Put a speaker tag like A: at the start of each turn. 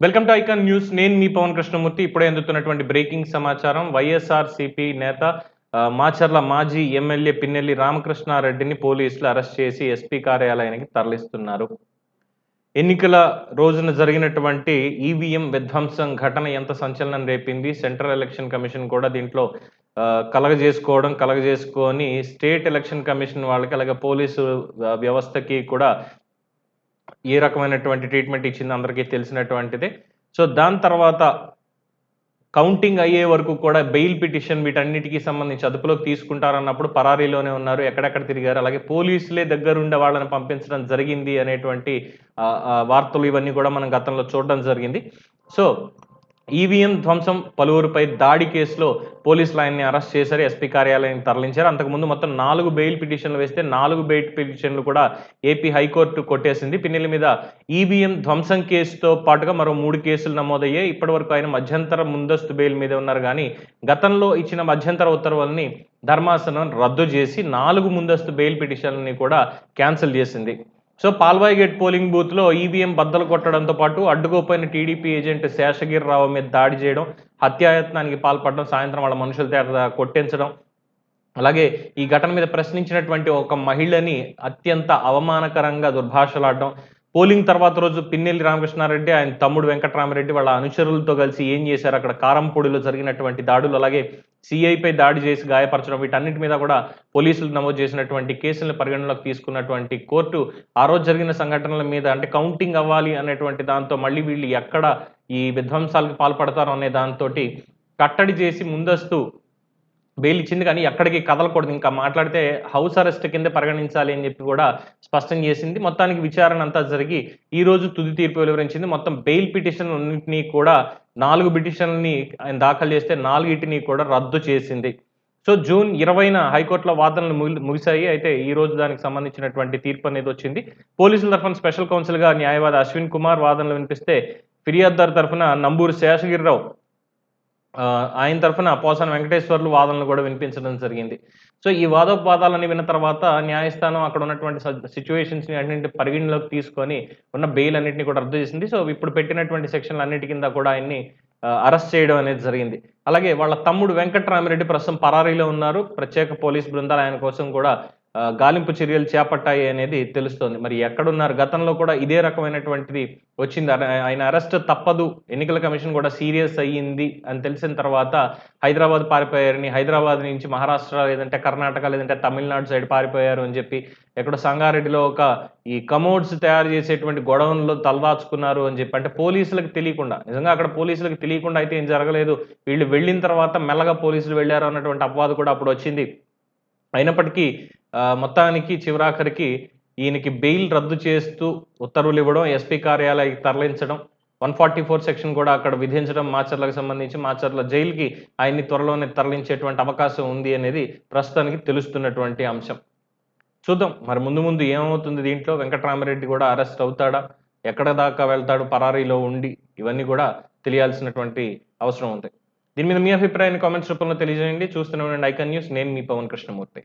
A: Welcome to icon news. నేను మీ పవన్ కృష్ణమూర్తి. ఇప్పుడే అందుతున్నటువంటి breaking సమాచారం. వైఎస్ఆర్ సిపి నేత మాచర్ల మాజీ ఎమ్మెల్యే పిన్నెల్లి రామకృష్ణారెడ్డిని పోలీసులు అరెస్ట్ చేసి ఎస్పీ కార్యాలయానికి తరలిస్తున్నారు. ఎన్నికల రోజున జరిగినటువంటి ఈవీఎం విధ్వంసం ఘటన ఎంత సంచలనం రేపింది? సెంట్రల్ ఎలక్షన్ కమిషన్ కూడా దీంట్లో కలగజేసుకోవడం కలగజేసుకొని స్టేట్ ఎలక్షన్ కమిషన్ వాళ్ళకి అలాగే పోలీసు వ్యవస్థకి కూడా ఏ రకమైనటువంటి ట్రీట్మెంట్ ఇచ్చింది అందరికీ తెలిసినటువంటిది. సో దాని తర్వాత కౌంటింగ్ అయ్యే వరకు కూడా బెయిల్ పిటిషన్ వీటన్నిటికీ సంబంధించి అదుపులోకి తీసుకుంటారన్నప్పుడు పరారీలోనే ఉన్నారు ఎక్కడెక్కడ తిరిగారు. అలాగే పోలీసులే దగ్గరుండే వాళ్ళని పంపించడం జరిగింది అనేటువంటి వార్తలు ఇవన్నీ కూడా మనం గతంలో చూడడం జరిగింది. సో ఈవీఎం ధ్వంసం పలువురుపై దాడి కేసులో పోలీసులు ఆయన్ని అరెస్ట్ చేశారు. ఎస్పీ కార్యాలయాన్ని తరలించారు. అంతకుముందు మొత్తం నాలుగు బెయిల్ పిటిషన్లు వేస్తే నాలుగు బెయిల్ పిటిషన్లు కూడా ఏపీ హైకోర్టు కొట్టేసింది. పిన్నెల మీద ఈవీఎం ధ్వంసం కేసుతో పాటుగా మరో మూడు కేసులు నమోదయ్యాయి. ఇప్పటివరకు ఆయన మధ్యంతర ముందస్తు బెయిల్ మీద ఉన్నారు. కానీ గతంలో ఇచ్చిన మధ్యంతర ఉత్తర్వుల్ని ధర్మాసనం రద్దు చేసి నాలుగు ముందస్తు బెయిల్ పిటిషన్లని కూడా క్యాన్సిల్ చేసింది. సో పాల్వాయిగేట్ పోలింగ్ బూత్లో ఈవీఎం బద్దలు కొట్టడంతో పాటు అడ్డుకోపోయిన టీడీపీ ఏజెంట్ శేషగిరిరావు మీద దాడి చేయడం హత్యాయత్నానికి పాల్పడడం సాయంత్రం వాళ్ళ మనుషుల తేట కొట్టించడం అలాగే ఈ ఘటన మీద ప్రశ్నించినటువంటి ఒక మహిళని అత్యంత అవమానకరంగా దుర్భాషలాడడం పోలింగ్ తర్వాత రోజు పిన్నెల్లి రామకృష్ణారెడ్డి ఆయన తమ్ముడు వెంకటరామరెడ్డి వాళ్ళ అనుచరులతో కలిసి ఏం చేశారు? అక్కడ కారంపొడిలో జరిగినటువంటి దాడులు అలాగే సిఐపై దాడి చేసి గాయపరచడం వీటన్నిటి మీద కూడా పోలీసులు నమోదు చేసినటువంటి కేసులను పరిగణలోకి తీసుకున్నటువంటి కోర్టు ఆ రోజు జరిగిన సంఘటనల మీద అంటే కౌంటింగ్ అవ్వాలి అనేటువంటి దాంతో మళ్ళీ వీళ్ళు ఎక్కడ ఈ విధ్వంసాలకు పాల్పడతారు అనే దాంతో కట్టడి చేసి ముందస్తు బెయిల్ ఇచ్చింది కానీ ఎక్కడికి కదలకూడదు. ఇంకా మాట్లాడితే హౌస్ అరెస్ట్ కింద పరిగణించాలి అని చెప్పి కూడా స్పష్టం చేసింది. మొత్తానికి విచారణ అంతా జరిగి ఈ రోజు తుది తీర్పు వెలువరించింది. మొత్తం బెయిల్ పిటిషన్ అన్నింటినీ కూడా నాలుగు పిటిషన్లని ఆయన దాఖలు చేస్తే నాలుగిటిని కూడా రద్దు చేసింది. సో జూన్ ఇరవైన హైకోర్టులో వాదనలు ముగి- ముగిశాయి. అయితే ఈ రోజు దానికి సంబంధించినటువంటి తీర్పు అనేది వచ్చింది. పోలీసుల తరఫున స్పెషల్ కౌన్సిల్గా న్యాయవాది అశ్విన్ కుమార్ వాదనలు వినిపిస్తే ఫిర్యాదుదారు తరఫున నంబూరు శేషగిరిరావు ఆయన తరఫున అపోసన వెంకటేశ్వర్లు వాదనలు కూడా వినిపించడం జరిగింది. సో ఈ వాదోపవాదాలని విన్న తర్వాత న్యాయస్థానం అక్కడ ఉన్నటువంటి సిచ్యువేషన్స్ని అన్నింటి పరిగణలోకి తీసుకొని ఉన్న బెయిల్ అన్నింటినీ కూడా రద్దు చేసింది. సో ఇప్పుడు పెట్టినటువంటి సెక్షన్లు అన్నిటి కింద కూడా ఆయన్ని అరెస్ట్ చేయడం అనేది జరిగింది. అలాగే వాళ్ళ తమ్ముడు వెంకటరామిరెడ్డి ప్రస్తుతం పరారీలో ఉన్నారు. ప్రత్యేక పోలీస్ బృందాలు ఆయన కోసం కూడా గాలింపు చర్యలు చేపట్టాయి అనేది తెలుస్తోంది. మరి ఎక్కడున్నారు? గతంలో కూడా ఇదే రకమైనటువంటిది వచ్చింది. ఆయన అరెస్ట్ తప్పదు. ఎన్నికల కమిషన్ కూడా సీరియస్ అయ్యింది అని తెలిసిన తర్వాత హైదరాబాద్ పారిపోయారని హైదరాబాద్ నుంచి మహారాష్ట్ర లేదంటే కర్ణాటక లేదంటే తమిళనాడు సైడ్ పారిపోయారు అని చెప్పి ఎక్కడో సంగారెడ్డిలో ఒక ఈ కమోడ్స్ తయారు చేసేటువంటి గొడవల్లో తలదాచుకున్నారు అని చెప్పి. అంటే పోలీసులకు తెలియకుండా నిజంగా అక్కడ పోలీసులకు తెలియకుండా అయితే ఏం జరగలేదు. వీళ్ళు వెళ్ళిన తర్వాత మెల్లగా పోలీసులు వెళ్ళారు అన్నటువంటి అపవాదు కూడా అప్పుడు వచ్చింది. అయినప్పటికీ మొత్తానికి చివరాఖరికి ఈయనకి బెయిల్ రద్దు చేస్తూ ఉత్తర్వులు ఇవ్వడం ఎస్పీ కార్యాలయానికి తరలించడం వన్ ఫార్టీ ఫోర్ సెక్షన్ కూడా అక్కడ విధించడం మాచర్లకు సంబంధించి మాచర్ల జైలుకి ఆయన్ని త్వరలోనే తరలించేటువంటి అవకాశం ఉంది అనేది ప్రస్తుతానికి తెలుస్తున్నటువంటి అంశం. చూద్దాం మరి ముందు ముందు ఏమవుతుంది దీంట్లో? వెంకటరామరెడ్డి కూడా అరెస్ట్ అవుతాడా? ఎక్కడ దాకా వెళ్తాడు? పరారీలో ఉండి ఇవన్నీ కూడా తెలియాల్సినటువంటి అవసరం ఉంది. దీని మీద మీ అభిప్రాయాన్ని కామెంట్స్ రూపంలో తెలియజేయండి. చూస్తూనే ఉండండి ఐకన్ న్యూస్. నేను మీ పవన్ కృష్ణమూర్తి.